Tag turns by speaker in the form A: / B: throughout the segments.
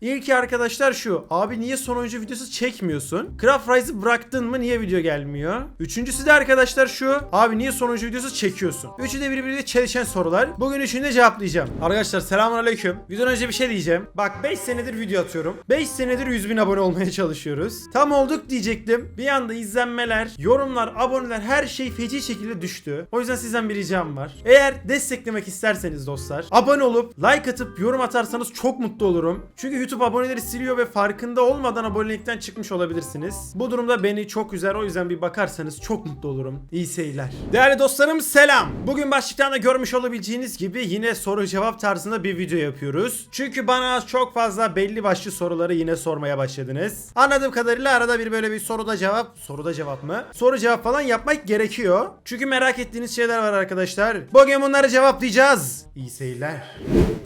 A: İlki arkadaşlar şu. Abi niye son oyuncu videosu çekmiyorsun? Craft Rise'ı bıraktın mı niye video gelmiyor? Üçüncüsü de arkadaşlar şu. Abi niye son oyuncu videosu çekiyorsun? Üçü de birbiriyle çelişen sorular. Bugün üçünü de cevaplayacağım. Arkadaşlar selamünaleyküm. Videodan önce bir şey diyeceğim. Bak 5 senedir video atıyorum. 5 senedir 100 bin abone olmaya çalışıyoruz. Tam olduk diyecektim. Bir anda izlenmeler, yorumlar, aboneler her şey feci şekilde düştü. O yüzden sizden bir ricam var. Eğer desteklemek isterseniz dostlar abone olup like atıp yorum atarsanız çok mutlu olurum. Çünkü YouTube aboneleri siliyor ve farkında olmadan abonelikten çıkmış olabilirsiniz. Bu durumda beni çok üzer o yüzden bir bakarsanız çok mutlu olurum. İyi seyirler. Değerli dostlarım selam. Bugün başlıktan da görmüş olabileceğiniz gibi yine soru cevap tarzında bir video yapıyoruz. Çünkü bana çok fazla belli başlı soruları yine sormaya başladınız. Anladığım kadarıyla arada bir böyle bir soruda cevap, soruda cevap mı? Soru cevap falan yapmak gerekiyor. Çünkü merak ettiğiniz şeyler var arkadaşlar. Bugün bunları cevaplayacağız. İyi seyirler.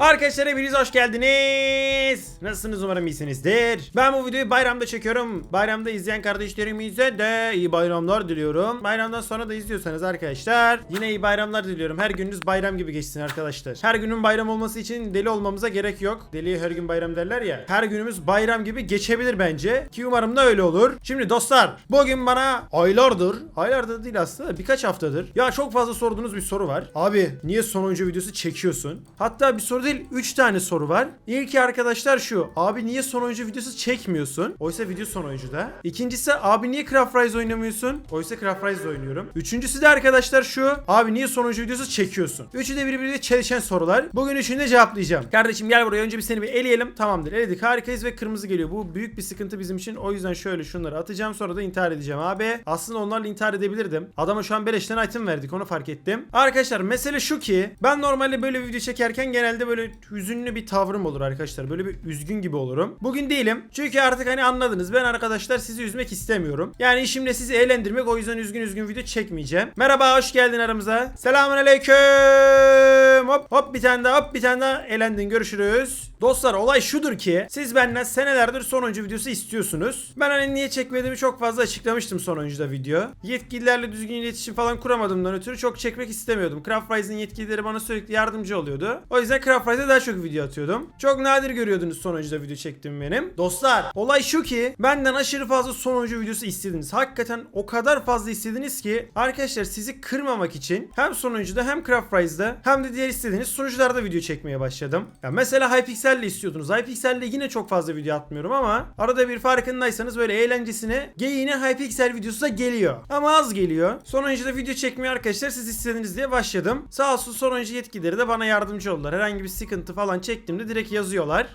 A: Arkadaşlar hepiniz hoş geldiniz. Nasılsınız umarım iyisinizdir. Ben bu videoyu bayramda çekiyorum. Bayramda izleyen kardeşlerimize de iyi bayramlar diliyorum. Bayramdan sonra da izliyorsanız arkadaşlar yine iyi bayramlar diliyorum. Her gününüz bayram gibi geçsin arkadaşlar. Her günün bayram olması için deli olmamıza gerek yok. Deliye her gün bayram derler ya. Her günümüz bayram gibi geçebilir bence. Ki umarım da öyle olur. Şimdi dostlar bugün bana aylardır, aylardır değil aslında birkaç haftadır. Ya çok fazla sorduğunuz bir soru var. Abi niye son oyuncu videosu çekiyorsun? Hatta bir soru değil 3 tane soru var. İlki arkadaşlar şu. Abi niye son oyuncu videosu çekmiyorsun? Oysa video son oyuncuda. İkincisi abi niye Craft Rise oynamıyorsun? Oysa Craft Rise oynuyorum. Üçüncüsü de arkadaşlar şu. Abi niye son oyuncu videosu çekiyorsun? Üçü de birbiriyle çelişen sorular. Bugün üçünü de cevaplayacağım. Kardeşim gel buraya önce bir seni bir eleyelim. Tamamdır eledik harikayız ve kırmızı geliyor. Bu büyük bir sıkıntı bizim için. O yüzden şöyle şunları atacağım sonra da intihar edeceğim abi. Aslında onlarla intihar edebilirdim. Adama şu an beleşten item verdik onu fark ettim. Arkadaşlar mesele şu ki ben normalde böyle video çekerken genelde böyle hüzünlü bir tavrım olur arkadaşlar. Böyle bir üzgün gibi olurum. Bugün değilim. Çünkü artık hani anladınız. Ben arkadaşlar sizi üzmek istemiyorum. Yani işimle sizi eğlendirmek. O yüzden üzgün üzgün video çekmeyeceğim. Merhaba hoş geldin aramıza. Selamun aleyküm. Hop hop bir tane daha hop bir tane daha elendin. Görüşürüz. Dostlar olay şudur ki siz benden senelerdir son oyuncu videosu istiyorsunuz. Ben hani niye çekmediğimi çok fazla açıklamıştım son oyuncuda video. Yetkililerle düzgün iletişim falan kuramadığımdan ötürü çok çekmek istemiyordum. Craft Rise'ın yetkilileri bana sürekli yardımcı oluyordu. O yüzden Craft Rise'e daha çok video atıyordum. Çok nadir görüyordunuz son oyuncuda video çektiğim benim. Dostlar olay şu ki benden aşırı fazla son oyuncu videosu istediniz. Hakikaten o kadar fazla istediniz ki arkadaşlar sizi kırmamak için hem son oyuncuda hem Craft Rise'da hem de diğer istediğiniz sunucularda video çekmeye başladım. Ya mesela Hypixel'le istiyordunuz. Hypixel'le yine çok fazla video atmıyorum ama arada bir farkındaysanız böyle eğlencesine geyiğine Hypixel videosu da geliyor. Ama az geliyor. Son oyuncuda video çekmeye arkadaşlar siz istediniz diye başladım. Sağ olsun son oyuncu yetkileri de bana yardımcı oldular. Herhangi bir sıkıntı falan çektiğimde direkt yazıyorlar.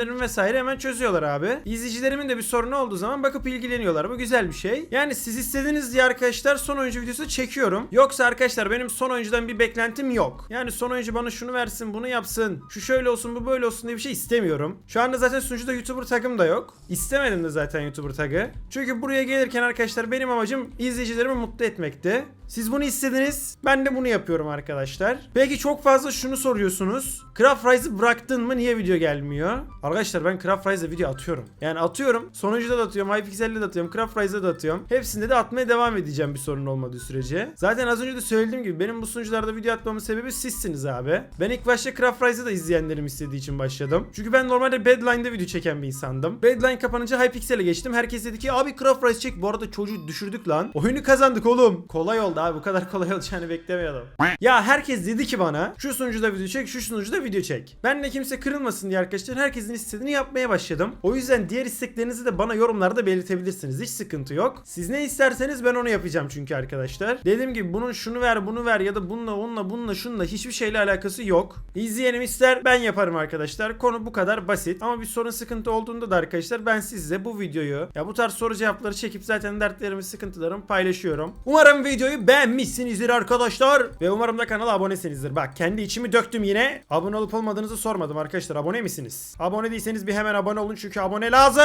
A: Problemlerimi vesaire hemen çözüyorlar abi. İzleyicilerimin de bir sorunu olduğu zaman bakıp ilgileniyorlar. Bu güzel bir şey. Yani siz istediniz diye arkadaşlar son oyuncu videosu çekiyorum. Yoksa arkadaşlar benim son oyuncudan bir beklentim yok. Yani son oyuncu bana şunu versin bunu yapsın. Şu şöyle olsun bu böyle olsun diye bir şey istemiyorum. Şu anda zaten sunucuda YouTuber tagım da yok. İstemedim de zaten YouTuber tagı. Çünkü buraya gelirken arkadaşlar benim amacım izleyicilerimi mutlu etmekti. Siz bunu istediniz. Ben de bunu yapıyorum arkadaşlar. Peki çok fazla şunu soruyorsunuz. Craft Rise'ı bıraktın mı niye video gelmiyor? Arkadaşlar ben Craft Rise'da video atıyorum. Yani atıyorum. Sonuncuda da atıyorum. Hypixel'de de atıyorum. Craft Rise'da da atıyorum. Hepsinde de atmaya devam edeceğim bir sorun olmadığı sürece. Zaten az önce de söylediğim gibi benim bu sunucularda video atmamın sebebi sizsiniz abi. Ben ilk başta Craft Rise'ı da izleyenlerim istediği için başladım. Çünkü ben normalde Badline'da video çeken bir insandım. Badline kapanınca Hypixel'e geçtim. Herkes dedi ki abi Craft Rise çek. Bu arada çocuğu düşürdük lan. Oyunu kazandık oğlum. Kolay oldu abi. Bu kadar kolay olacağını beklemiyordum. Ya herkes dedi ki bana şu sunucuda video çek, şu sunucuda video çek. Ben de kimse kırılmasın diye arkadaşlar herkesin istediğini yapmaya başladım. O yüzden diğer isteklerinizi de bana yorumlarda belirtebilirsiniz. Hiç sıkıntı yok. Siz ne isterseniz ben onu yapacağım çünkü arkadaşlar. Dediğim gibi bunun şunu ver, bunu ver ya da bununla, onunla, bununla, şununla hiçbir şeyle alakası yok. İzleyenim ister ben yaparım arkadaşlar. Konu bu kadar basit. Ama bir sorun sıkıntı olduğunda da arkadaşlar ben sizle bu videoyu ya bu tarz soru cevapları çekip zaten dertlerimi, sıkıntılarımı paylaşıyorum. Umarım videoyu beğenmişsinizdir arkadaşlar. Ve umarım da kanala abonesinizdir. Bak kendi içimi döktüm yine. Abone olup olmadığınızı sormadım arkadaşlar. Abone misiniz? Abone değilseniz bir hemen abone olun çünkü abone lazım.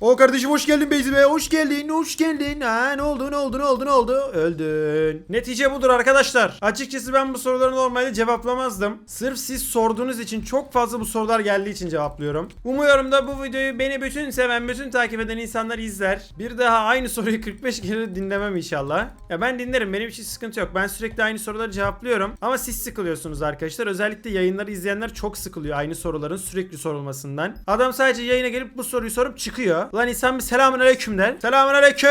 A: O kardeşim hoş geldin Beyzi Bey. Hoş geldin. Hoş geldin. Ha ne oldu ne oldu ne oldu ne oldu? Öldün. Netice budur arkadaşlar. Açıkçası ben bu soruları normalde cevaplamazdım. Sırf siz sorduğunuz için çok fazla bu sorular geldiği için cevaplıyorum. Umuyorum da bu videoyu beni bütün seven, bütün takip eden insanlar izler. Bir daha aynı soruyu 45 kere dinlemem inşallah. İnşallah. Ya ben dinlerim benim için sıkıntı yok. Ben sürekli aynı soruları cevaplıyorum. Ama siz sıkılıyorsunuz arkadaşlar. Özellikle yayınları izleyenler çok sıkılıyor aynı soruların sürekli sorulmasından. Adam sadece yayına gelip bu soruyu sorup çıkıyor. Lan insan bir selamun aleyküm der. Selamun aleyküm.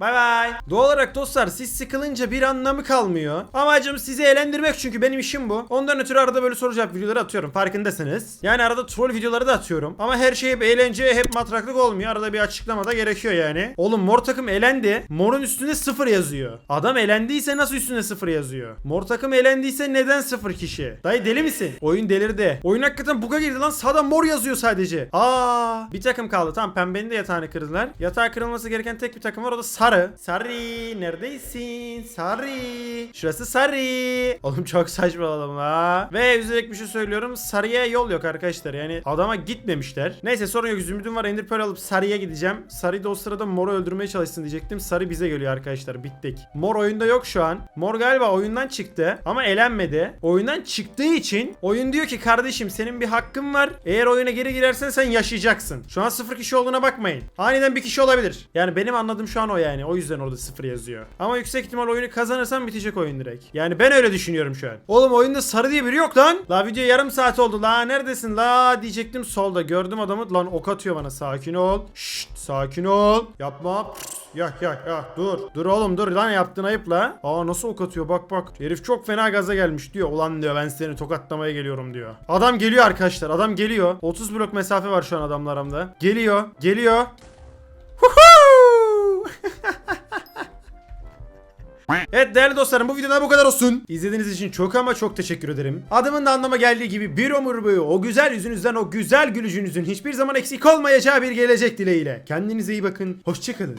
A: Bay bay. Doğal olarak dostlar siz sıkılınca bir anlamı kalmıyor. Amacım sizi eğlendirmek çünkü benim işim bu. Ondan ötürü arada böyle soru cevap videoları atıyorum farkındasınız. Yani arada troll videoları da atıyorum. Ama her şey hep eğlence hep matraklık olmuyor. Arada bir açıklama da gerekiyor yani. Oğlum mor takım elendi. Morun üstünde sıfır yazıyor. Adam elendiyse nasıl üstünde sıfır yazıyor? Mor takım elendiyse neden sıfır kişi? Dayı deli misin? Oyun delirdi. Oyun hakikaten buga girdi lan. Sağda mor yazıyor sadece. Aa, bir takım kaldı. Tamam pembenin de yatağını kırdılar. Yatağı kırılması gereken tek bir takım var o da sarı. Sarı neredesin? Sarı. Şurası sarı. Oğlum çok saçmaladım ha. Ve üzülerek bir şey söylüyorum. Sarıya yol yok arkadaşlar. Yani adama gitmemişler. Neyse sorun yok. Zümrüt'üm var. Ender Pearl alıp sarıya gideceğim. Sarı da o sırada moru öldürmeye çalışsın diyecektim. Sarı bize geliyor arkadaşlar. Bittik. Mor oyunda yok şu an. Mor galiba oyundan çıktı. Ama elenmedi. Oyundan çıktığı için oyun diyor ki kardeşim senin bir hakkın var. Eğer oyuna geri girersen sen yaşayacaksın. Şu an sıfır kişi olduğuna bakmayın. Aniden bir kişi olabilir. Yani benim anladığım şu an o yani. O yüzden orada sıfır yazıyor. Ama yüksek ihtimal oyunu kazanırsam bitecek oyun direkt. Yani ben öyle düşünüyorum şu an. Oğlum oyunda sarı diye biri yok lan. La video yarım saat oldu. La neredesin la diyecektim solda. Gördüm adamı. Lan ok atıyor bana. Sakin ol. Şşt sakin ol. Yapma. Yak yak yak dur. Dur oğlum dur lan yaptın ayıp la. Aa nasıl ok atıyor bak bak. Herif çok fena gaza gelmiş diyor. Ulan diyor ben seni tokatlamaya geliyorum diyor. Adam geliyor arkadaşlar. Adam geliyor. 30 blok mesafe var şu an adamla aramda. Geliyor. Geliyor. Evet değerli dostlarım bu videoda bu kadar olsun. İzlediğiniz için çok ama çok teşekkür ederim. Adımın da anlama geldiği gibi bir ömür boyu o güzel yüzünüzden o güzel gülücünüzün hiçbir zaman eksik olmayacağı bir gelecek dileğiyle. Kendinize iyi bakın. Hoşçakalın.